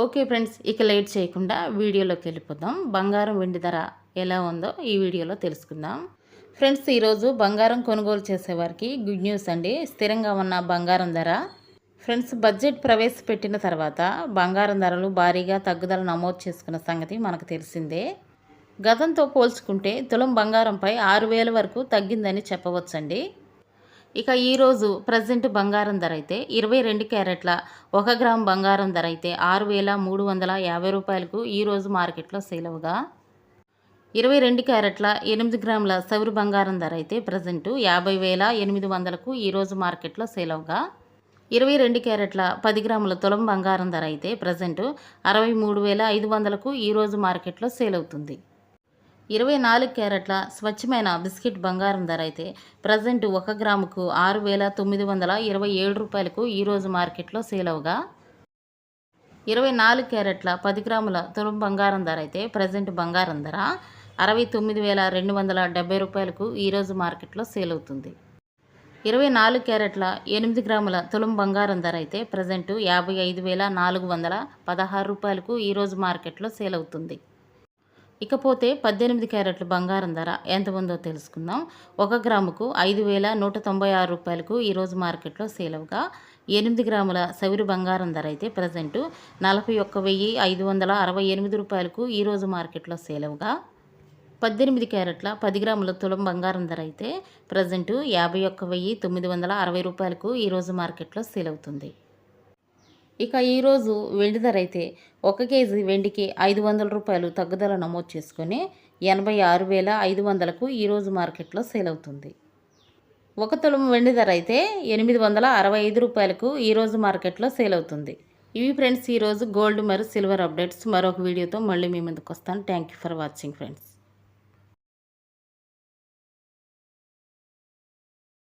Okay friends ఇక late చేయకుండా వీడియోలోకి వెళ్ళిపోదాం. బంగారం వెండి ధర ఎలా ఉందో ఈ వీడియోలో తెలుసుకుందాం. ఫ్రెండ్స్ ఈరోజు బంగారం కొనుగోలు చేసేవారికి గుడ్ న్యూస్ అండి. స్థిరంగా ఉన్న బంగారం ధర. ఫ్రెండ్స్ బడ్జెట్ ప్రవేశపెట్టిన తర్వాత బంగారం ధరలు భారీగా తగ్గుదల నమోదు చేసుకున్న సంగతి మనకు తెలిసిందే. గతంతో పోల్చుకుంటే తులం బంగారంపై ఆరు వేల వరకు తగ్గిందని చెప్పవచ్చండి. ఇక ఈరోజు ప్రజెంట్ బంగారం ధర అయితే ఇరవై రెండు క్యారెట్ల ఒక గ్రామ్ బంగారం ధర అయితే ఆరు వేల మూడు వందల యాభై రూపాయలకు ఈరోజు మార్కెట్లో సేల్ అవగా ఇరవై రెండు క్యారెట్ల ఎనిమిది గ్రాముల సౌరు బంగారం ధర అయితే ప్రజెంట్ యాభై వేల ఎనిమిది వందలకు ఈరోజు మార్కెట్లో సేల్ అవగా ఇరవై రెండు క్యారెట్ల పది గ్రాముల తులం బంగారం ధర అయితే ప్రజెంట్ అరవై మూడు వేల ఐదు వందలకు ఈరోజు మార్కెట్లో సేల్ అవుతుంది. ఇరవై నాలుగు క్యారెట్ల స్వచ్ఛమైన బిస్కెట్ బంగారం ధర అయితే ప్రజెంట్ ఒక గ్రాముకు ఆరు వేల తొమ్మిది వందల ఇరవై ఏడు రూపాయలకు ఈరోజు మార్కెట్లో సేల్ అవగా ఇరవై నాలుగు క్యారెట్ల పది గ్రాముల తులం బంగారం ధర అయితే ప్రజెంట్ బంగారం ధర అరవై తొమ్మిది వేల రెండు వందల డెబ్బై రూపాయలకు ఈరోజు మార్కెట్లో సేల్ అవుతుంది. ఇరవై నాలుగు క్యారెట్ల ఎనిమిది గ్రాముల తులం బంగారం ధర అయితే ప్రజెంట్ యాభై ఐదు వేల నాలుగు వందల పదహారు రూపాయలకు ఈరోజు మార్కెట్లో సేల్ అవుతుంది. ఇకపోతే పద్దెనిమిది క్యారెట్ల బంగారం ధర. ఎంత ఉందో తెలుసుకుందాం. ఒక గ్రాముకు ఐదు వేల నూట తొంభై ఆరు రూపాయలకు ఈరోజు మార్కెట్లో సేల్ అవగా ఎనిమిది గ్రాముల సవిరు బంగారం ధర అయితే ప్రజెంటు నలభై ఒక్క వెయ్యి ఐదు వందల అరవై ఎనిమిది రూపాయలకు ఈరోజు మార్కెట్లో సేల్ అవగా పద్దెనిమిది క్యారెట్ల పది గ్రాముల తులం బంగారం ధర అయితే ప్రజెంటు యాభై ఒక్క వెయ్యి తొమ్మిది వందల అరవై రూపాయలకు ఈరోజు మార్కెట్లో సేల్ అవుతుంది. ఇక ఈరోజు వెండి ధర అయితే ఒక కేజీ వెండికి ఐదు వందల రూపాయలు తగ్గుదల నమోదు చేసుకొని ఎనభై ఆరు వేల ఐదు వందలకు ఈరోజు మార్కెట్లో సేల్ అవుతుంది. ఒక తులం వెండి ధర అయితే ఎనిమిది వందల అరవై ఐదు రూపాయలకు ఈరోజు మార్కెట్లో సేల్ అవుతుంది. ఇవి ఫ్రెండ్స్ ఈరోజు గోల్డ్ మరియు సిల్వర్ అప్డేట్స్. మరొక వీడియోతో మళ్ళీ మీ ముందుకు వస్తాను. Thank you for watching friends